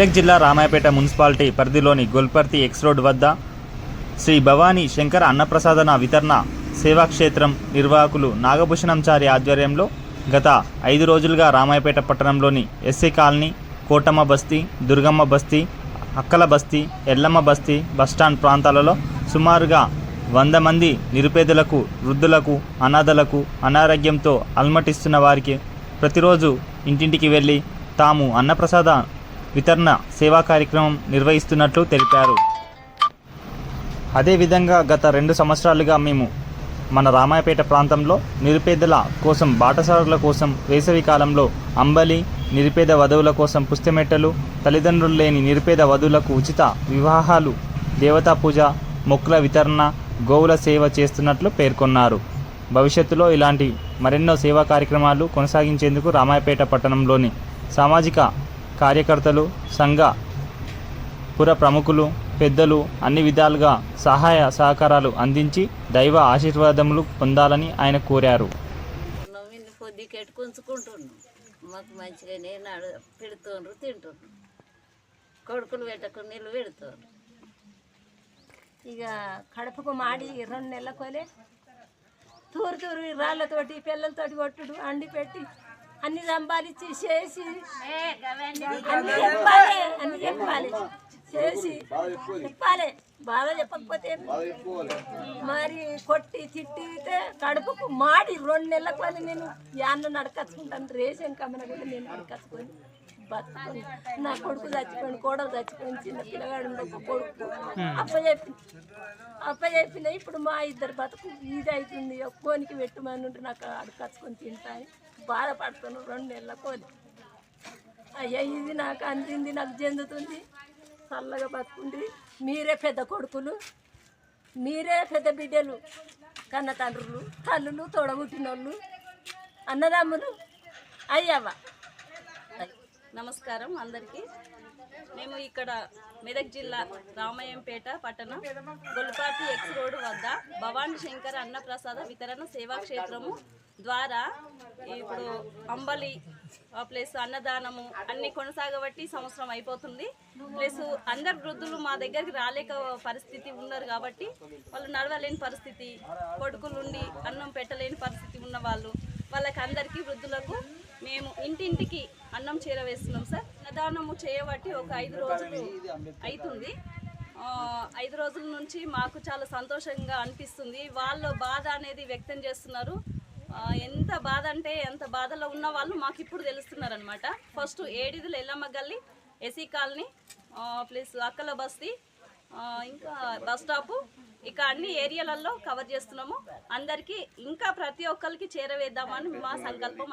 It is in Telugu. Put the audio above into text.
మెదక్ జిల్లా రామాయపేట మున్సిపాలిటీ పరిధిలోని గొల్పర్తి ఎక్స్ రోడ్ వద్ద శ్రీ భవానీ శంకర అన్నప్రసాదన వితరణ సేవాక్షేత్రం నిర్వాహకులు నాగభూషణంచారి ఆధ్వర్యంలో గత ఐదు రోజులుగా రామాయపేట పట్టణంలోని ఎస్సీ కాలనీ కోటమ్మ బస్తీ దుర్గమ్మ బస్తీ అక్కల బస్తీ ఎల్లమ్మ బస్తీ బస్టాండ్ ప్రాంతాలలో సుమారుగా వంద మంది నిరుపేదలకు వృద్ధులకు అనాథలకు అనారోగ్యంతో అల్మటిస్తున్న వారికి ప్రతిరోజు ఇంటింటికి వెళ్ళి తాము అన్నప్రసాద వితరణ సేవా కార్యక్రమం నిర్వహిస్తున్నట్లు తెలిపారు. అదేవిధంగా గత రెండు సంవత్సరాలుగా మేము మన రామాయపేట ప్రాంతంలో నిరుపేదల కోసం బాటసారుల కోసం వేసవి కాలంలో అంబలి నిరుపేద వధువుల కోసం పుస్తమెట్టలు తల్లిదండ్రులు లేని నిరుపేద వధువులకు ఉచిత వివాహాలు దేవతా పూజ మొక్కుల వితరణ గోవుల సేవ చేస్తున్నట్లు పేర్కొన్నారు. భవిష్యత్తులో ఇలాంటి మరెన్నో సేవా కార్యక్రమాలు కొనసాగించేందుకు రామాయపేట పట్టణంలోని సామాజిక కార్యకర్తలు సంఘ పుర ప్రముఖులు పెద్దలు అన్ని విధాలుగా సహాయ సహకారాలు అందించి దైవ ఆశీర్వాదములు పొందాలని ఆయన కోరారు. మాకు మంచిగానే నాడు పెడుతుండ్రు తింటుండ్రు. కొడుకులు పెట్టకు నీళ్ళు పెడుతుండ్రు. ఇక కడపకు మాడి రెండు నెలలకోలే. తూరు తూరు రాళ్ళతోటి పిల్లలతోటి కొట్టుడు అండి పెట్టి అన్ని సంపాదించి చేసి. అన్ని చెప్పాలి అన్ని చెప్పాలి. చేసి. చెప్పాలి. బాగా చెప్పకపోతే? మరి కొట్టి తిట్టితే కడుపుకు మాడి రెండు నెలలకు అని నేను యాన్న నడకచ్చుకుంటాను. రేషన్ కమ్మన కూడా నేను నడకచ్చుకొని. బతుకుని నా కొడుకు చచ్చిపోయింది కోడలు చచ్చిపోయింది చిన్న పిల్లగాడు ఒక కొడుకు. అప్ప చెప్పి అప్ప చెప్పిన ఇప్పుడు మా ఇద్దరు బతుకు ఇది అవుతుంది ఒక్కోనికి పెట్టుమని ఉంటే నాకు అడకచ్చుకొని తింటాయి బాధపడుతున్నాను రెండు నెలల కోది అయ్యా ఇది నాకు అందింది నాకు చెందుతుంది. చల్లగా బతుకుంది. మీరే పెద్ద కొడుకులు. మీరే పెద్ద బిడ్డలు. కన్న తండ్రులు తల్లులు తోడబుట్టినోళ్ళు అన్నదమ్ములు అయ్యవ్వ. నమస్కారం అందరికీ. మేము ఇక్కడ మెదక్ జిల్లా రామయ్యంపేట పట్టణం గొల్పాటి ఎక్స్ రోడ్ వద్ద భవానీ శంకర్ అన్నప్రసాద వితరణ సేవా క్షేత్రము ద్వారా ఇప్పుడు అంబలి ప్లస్ అన్నదానము అన్ని కొనసాగబట్టి సంవత్సరం అయిపోతుంది. ప్లస్ అందరు వృద్ధులు మా దగ్గరికి రాలేక పరిస్థితి ఉన్నారు కాబట్టి వాళ్ళు నడవలేని పరిస్థితి కొడుకులుండి అన్నం పెట్టలేని పరిస్థితి ఉన్న వాళ్ళు వాళ్ళకి అందరికీ వృద్ధులకు మేము ఇంటింటికి అన్నం చేరవేస్తున్నాం సార్. అన్నదానము చేయబట్టి ఒక ఐదు రోజులు అవుతుంది. ఐదు రోజుల నుంచి మాకు చాలా సంతోషంగా అనిపిస్తుంది. వాళ్ళ బాధ అనేది వ్యక్తం చేస్తున్నారు. ఎంత బాధ అంటే ఎంత బాధలో ఉన్న వాళ్ళు మాకు ఇప్పుడు తెలుస్తున్నారనమాట ఫస్ట్ ఏడిదులు ఎల్లమ్మ గల్లి ఎసీ కాలనీ ప్లస్ అక్కల బస్తీ ఇంకా బస్ స్టాపు. ఇక అన్ని ఏరియాలలో కవర్ చేస్తున్నాము. అందరికీ ఇంకా ప్రతి ఒక్కరికి చేరవేద్దామని మా సంకల్పం